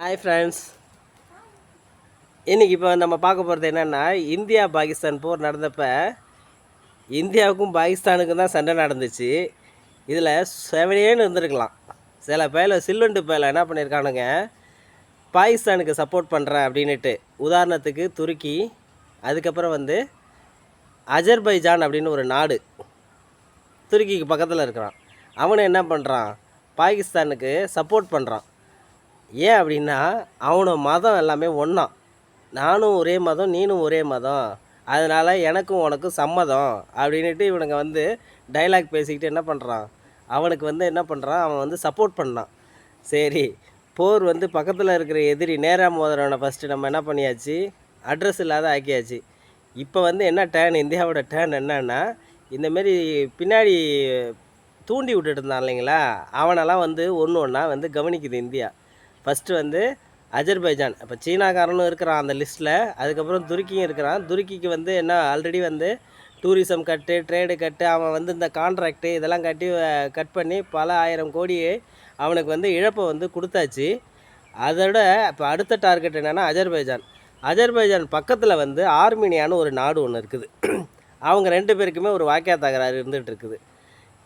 Hi friends இன்றைக்கி இப்போ நம்ம பார்க்க போகிறது என்னென்னா இந்தியா பாகிஸ்தான் போர் நடந்தப்போ இந்தியாவுக்கும் பாகிஸ்தானுக்கும் தான் சண்டை நடந்துச்சு. இதில் செவனேன்னு இருந்திருக்கலாம். சில பேரில் சில்லுண்டு பேரில் என்ன பண்ணியிருக்கானுங்க பாகிஸ்தானுக்கு சப்போர்ட் பண்ணுறேன் அப்படின்னுட்டு உதாரணத்துக்கு துருக்கி அதுக்கப்புறம் வந்து அஜர்பைஜான் அப்படின்னு ஒரு நாடு துருக்கிக்கு பக்கத்தில் இருக்கிறான். அவனை என்ன பண்ணுறான் பாகிஸ்தானுக்கு சப்போர்ட் பண்ணுறான் ஏன் அப்படின்னா அவனோட மதம் எல்லாமே ஒன்றா நானும் ஒரே மதம் நீனும் ஒரே மதம். அதனால் எனக்கும் உனக்கும் சம்மதம் அப்படின்ட்டு இவனுங்க வந்து டைலாக் பேசிக்கிட்டு என்ன பண்ணுறான் அவனுக்கு வந்து என்ன பண்ணுறான் அவன் வந்து சப்போர்ட் பண்ணான். சரி போர் வந்து பக்கத்தில் இருக்கிற எதிரி நேராக மோதிரவனை ஃபஸ்ட்டு நம்ம என்ன பண்ணியாச்சு? அட்ரஸ் இல்லாத ஆக்கியாச்சு. இப்போ வந்து என்ன டேர்ன் இந்தியாவோட டேர்ன் என்னன்னா இந்தமாரி பின்னாடி தூண்டி விட்டுட்டு இருந்தான் இல்லைங்களா? அவனெல்லாம் வந்து ஒன்று ஒன்றா வந்து கவனிக்குது இந்தியா. ஃபஸ்ட்டு வந்து அஜர்பைஜான் இப்போ சீனாக்காரனும் இருக்கிறான் அந்த லிஸ்ட்டில் அதுக்கப்புறம் துருக்கியும் இருக்கிறான். துருக்கிக்கு வந்து என்ன ஆல்ரெடி வந்து டூரிசம் கட்டு ட்ரேடு கட்டு அவன் வந்து இந்த கான்ட்ராக்டு இதெல்லாம் கட்டி கட் பண்ணி பல ஆயிரம் கோடி அவனுக்கு வந்து இழப்பை வந்து கொடுத்தாச்சு. அதோட இப்போ அடுத்த டார்கெட் என்னென்னா அஜர்பைஜான் அஜர்பைஜான் பக்கத்தில் வந்து ஆர்மீனியான்னு ஒரு நாடு ஒன்று இருக்குது. அவங்க ரெண்டு பேருக்குமே ஒரு வாக்கியா தகராறு இருந்துகிட்டு இருக்குது.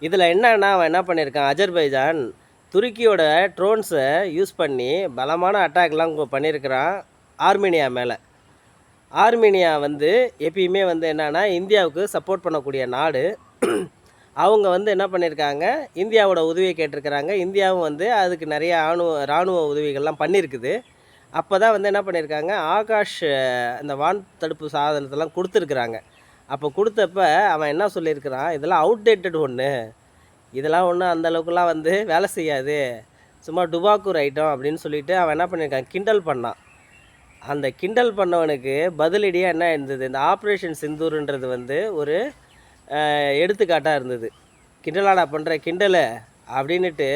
இதில் என்னன்னா அவன் என்ன பண்ணியிருக்கான்? அஜர்பைஜான் துருக்கியோட ட்ரோன்ஸை யூஸ் பண்ணி பலமான அட்டாக்லாம் பண்ணியிருக்கிறான் ஆர்மீனியா மேலே. ஆர்மீனியா வந்து எப்பயுமே வந்து என்னென்னா இந்தியாவுக்கு சப்போர்ட் பண்ணக்கூடிய நாடு. அவங்க வந்து என்ன பண்ணியிருக்காங்க இந்தியாவோட உதவியை கேட்டிருக்கிறாங்க. இந்தியாவும் வந்து அதுக்கு நிறைய ஆணுவ இராணுவ உதவிகள்லாம் பண்ணியிருக்குது அப்போ தான் வந்து என்ன பண்ணியிருக்காங்க ஆகாஷ் இந்த வான் தடுப்பு சாதனத்தெல்லாம் கொடுத்துருக்குறாங்க. அப்போ கொடுத்தப்ப அவன் என்ன சொல்லியிருக்கிறான் இதெல்லாம் அவுடேட்டட் ஒன்று இதெல்லாம் ஒன்றும் அந்தளவுக்குலாம் வந்து வேலை செய்யாது. சும்மா டுபாக்கூர் ஐட்டம் அப்படின்னு சொல்லிட்டு அவன் என்ன பண்ணியிருக்கான்? கிண்டல் பண்ணான். அந்த கிண்டல் பண்ணவனுக்கு பதிலடியாக என்ன இருந்தது? இந்த ஆப்ரேஷன் சிந்தூருன்றது வந்து ஒரு எடுத்துக்காட்டாக இருந்தது. கிண்டலாடா பண்ணுற கிண்டலை அப்படின்னுட்டு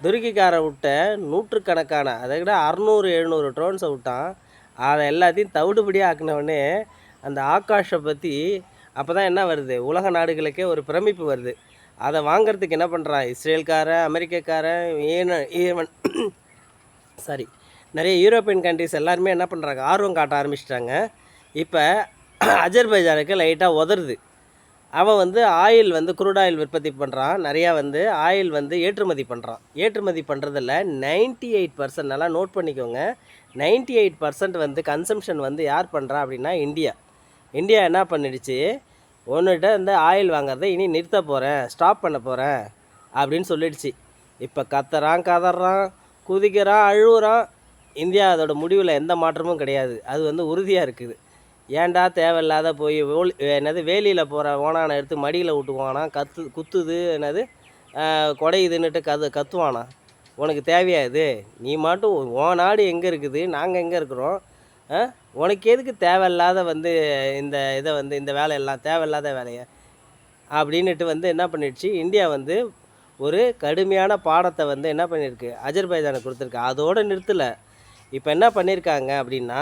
துருக்கிக்கார விட்ட நூற்றுக்கணக்கான அதை விட அறநூறு எழுநூறு ட்ரோன்ஸை விட்டான். அதை எல்லாத்தையும் தவிடுபடியாக ஆக்கினவொடனே அந்த ஆகாஷை பற்றி அப்போ தான் என்ன வருது? உலக நாடுகளுக்கே ஒரு பிரமிப்பு வருது. அதை வாங்குறதுக்கு என்ன பண்ணுறான் இஸ்ரேல்காரன் அமெரிக்கக்காரன் ஏன ஈவன் சாரி நிறைய யூரோப்பியன் கண்ட்ரிஸ் எல்லாருமே என்ன பண்ணுறாங்க ஆர்வம் காட்ட ஆரம்பிச்சிட்டாங்க. இப்போ அஜர்பைஜானுக்கு லைட்டாக உதறுது. அவன் வந்து ஆயில் வந்து குரூட் ஆயில் உற்பத்தி பண்ணுறான் நிறையா வந்து ஆயில் வந்து ஏற்றுமதி பண்ணுறான் ஏற்றுமதி பண்ணுறதில் நைன்ட்டி எயிட் பர்சன்ட் நல்லா நோட் பண்ணிக்கோங்க. நைன்ட்டி எயிட் பர்சன்ட் வந்து கன்சம்ஷன் வந்து யார் பண்ணுறா அப்படின்னா இந்தியா. இந்தியா என்ன பண்ணிடுச்சு? உன்னிட்ட இந்த ஆயில் வாங்குறதை இனி நிறுத்த போகிறேன் ஸ்டாப் பண்ண போகிறேன் அப்படின்னு சொல்லிடுச்சு. இப்போ கத்துறான் கதறான் குதிக்கிறான் அழுகுறான் இந்தியா அதோட முடிவில் எந்த மாற்றமும் கிடையாது. அது வந்து உறுதியாக இருக்குது. ஏன்டா தேவையில்லாத போய் ஓல் என்னது வேலியில் போகிற ஓனானை எடுத்து மடியில் விட்டுவானா கத்து குத்துது என்னது குடையுதுன்னுட்டு கது கத்துவானா? உனக்கு தேவையா இது? நீ மட்டும் ஓ நாடு எங்கே இருக்குது? நாங்கள் எங்கே இருக்கிறோம்? உனக்கு எதுக்கு தேவையில்லாத வந்து இந்த இதை வந்து இந்த வேலையெல்லாம் தேவையில்லாத வேலையை? அப்படின்னுட்டு வந்து என்ன பண்ணிடுச்சு? இந்தியா வந்து ஒரு கடுமையான பாடத்தை வந்து என்ன பண்ணியிருக்கு? அஜர்பைஜானுக்கு கொடுத்துருக்கு. அதோடு நிறுத்தலை. இப்போ என்ன பண்ணியிருக்காங்க அப்படின்னா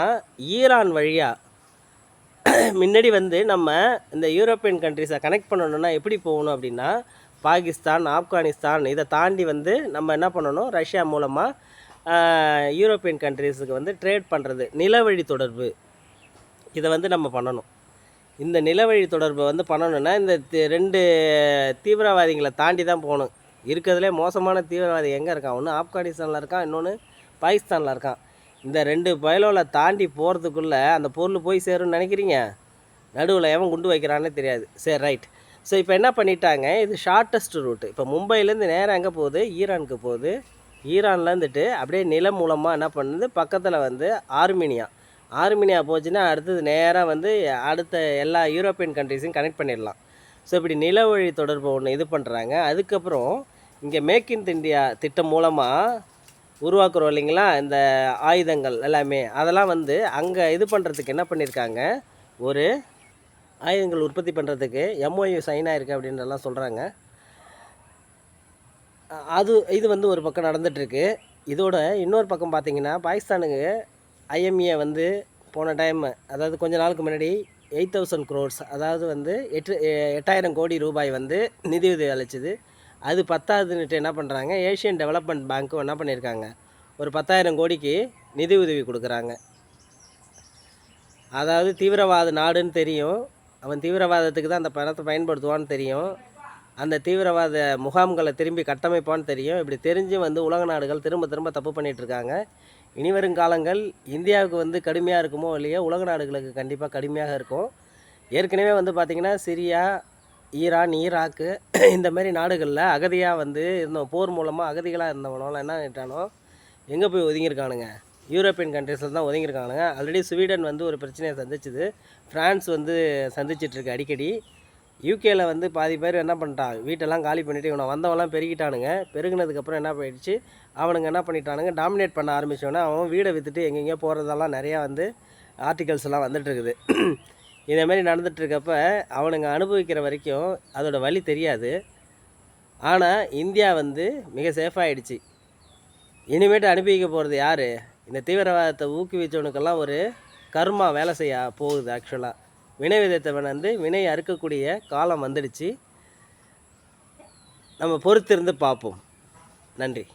ஈரான் வழியாக முன்னாடி வந்து நம்ம இந்த யூரோப்பியன் கண்ட்ரிஸை கனெக்ட் பண்ணணும்னா எப்படி போகணும் அப்படின்னா பாகிஸ்தான் ஆப்கானிஸ்தான் இதை தாண்டி வந்து நம்ம என்ன பண்ணணும்? ரஷ்யா மூலமாக யூரோப்பியன் கண்ட்ரீஸுக்கு வந்து ட்ரேட் பண்ணுறது நிலவழி தொடர்பு. இதை வந்து நம்ம பண்ணணும். இந்த நிலவழி தொடர்பை வந்து பண்ணணுன்னா இந்த ரெண்டு தீவிரவாதிகளை தாண்டி தான் போகணும். இருக்கிறதுலே மோசமான தீவிரவாதி எங்கே இருக்கான்? ஒன்று ஆப்கானிஸ்தானில் இருக்கான் இன்னொன்று பாகிஸ்தானில் இருக்கான். இந்த ரெண்டு பயலோவில் தாண்டி போகிறதுக்குள்ளே அந்த பொருள் போய் சேரும்னு நினைக்கிறீங்க? நடுவில் எவன் குண்டு வைக்கிறான்னு தெரியாது. சரி ரைட் ஸோ இப்போ என்ன பண்ணிட்டாங்க? இது ஷார்ட்டஸ்ட் ரூட்டு இப்போ மும்பையிலேருந்து நேராக எங்கே போகுது? ஈரானுக்கு போகுது. ஈரான்லேருந்துட்டு அப்படியே நிலம் மூலமாக என்ன பண்ணுது? பக்கத்தில் வந்து ஆர்மீனியா. ஆர்மீனியா போச்சுன்னா அடுத்தது நேராக வந்து அடுத்த எல்லா யூரோப்பியன் கண்ட்ரிஸையும் கனெக்ட் பண்ணிடலாம். ஸோ இப்படி நில வழி தொடர்பு ஒன்று இது பண்ணுறாங்க அதுக்கப்புறம் இங்கே மேக் இன் இந்தியா திட்டம் மூலமாக உருவாக்குறோம் இல்லைங்களா? இந்த ஆயுதங்கள் எல்லாமே. அதெல்லாம் வந்து அங்கே இது பண்ணுறதுக்கு என்ன பண்ணியிருக்காங்க ஒரு ஆயுதங்கள் உற்பத்தி பண்ணுறதுக்கு எம்ஓயு சைன் ஆயிருக்கு அப்படின்றலாம் சொல்கிறாங்க அது இது வந்து ஒரு பக்கம் நடந்துகிட்ருக்கு இதோட இன்னொரு பக்கம் பார்த்தீங்கன்னா பாகிஸ்தானுக்கு ஐஎம்ஏ வந்து போன டைம் அதாவது கொஞ்ச நாளுக்கு முன்னாடி எயிட் தௌசண்ட் க்ரோர்ஸ் அதாவது வந்து எட்டு எட்டாயிரம் கோடி ரூபாய் வந்து நிதியுதவி அளிச்சது. அது பத்தாதுன்னுட்டு என்ன பண்ணுறாங்க ஏஷியன் டெவலப்மெண்ட் பேங்க்கும் என்ன பண்ணியிருக்காங்க ஒரு பத்தாயிரம் கோடிக்கு நிதி உதவி கொடுக்குறாங்க. அதாவது தீவிரவாத நாடுன்னு தெரியும். அவன் தீவிரவாதத்துக்கு தான் அந்த பணத்தை பயன்படுத்துவான்னு தெரியும். அந்த தீவிரவாத முகாம்களை திரும்பி கட்டமைப்பான்னு தெரியும். இப்படி தெரிஞ்சு வந்து உலக நாடுகள் திரும்ப திரும்ப தப்பு பண்ணிகிட்டு இருக்காங்க இனி வரும் காலங்கள் இந்தியாவுக்கு வந்து கடுமையாக இருக்குமோ இல்லையோ உலக நாடுகளுக்கு கண்டிப்பாக கடுமையாக இருக்கும். ஏற்கனவே வந்து பார்த்திங்கன்னா சிரியா ஈரான் ஈராக்கு இந்த மாதிரி நாடுகளில் அகதியாக வந்து இருந்தோம். போர் மூலமாக அகதிகளாக இருந்தவனோலாம் என்ன ஆகிட்டானோ எங்கே போய் ஒதுங்கியிருக்கானுங்க? யூரோப்பியன் கண்ட்ரீஸில் தான் ஒதுங்கியிருக்கானுங்க. ஆல்ரெடி ஸ்வீடன் வந்து ஒரு பிரச்சனையை சந்திச்சுது. ஃப்ரான்ஸ் வந்து சந்திச்சிட்ருக்கு அடிக்கடி. யூகேல வந்து பாதி பேர் என்ன பண்ணிட்டான் வீட்டெல்லாம் காலி பண்ணிவிட்டு இவனை வந்தவன்லாம் பெருகிட்டானுங்க. பெருகினதுக்கப்புறம் என்ன போயிடுச்சு? அவனுங்க என்ன பண்ணிட்டானுங்க? டாமினேட் பண்ண ஆரம்பித்தோன்னே அவன் வீடை விற்றுட்டு எங்கெங்கேயோ போகிறதெல்லாம் நிறையா வந்து ஆர்டிகல்ஸ் எல்லாம் இதேமாரி நடந்துகிட்ருக்கப்ப அவனுங்க அனுபவிக்கிற வரைக்கும் அதோட வழி தெரியாது. ஆனால் இந்தியா வந்து மிக சேஃபாகிடுச்சு இனிமேட்டு அனுப்பி போகிறது யார்? இந்த தீவிரவாதத்தை ஊக்குவிச்சவனுக்கெல்லாம் ஒரு கர்மா வேலை செய்ய போகுது ஆக்சுவலாக வினை விதைத்தவன் வந்து வினை அறுக்கக்கூடிய காலம் வந்துடுச்சு. நம்ம பொறுத்திருந்து பார்ப்போம். நன்றி.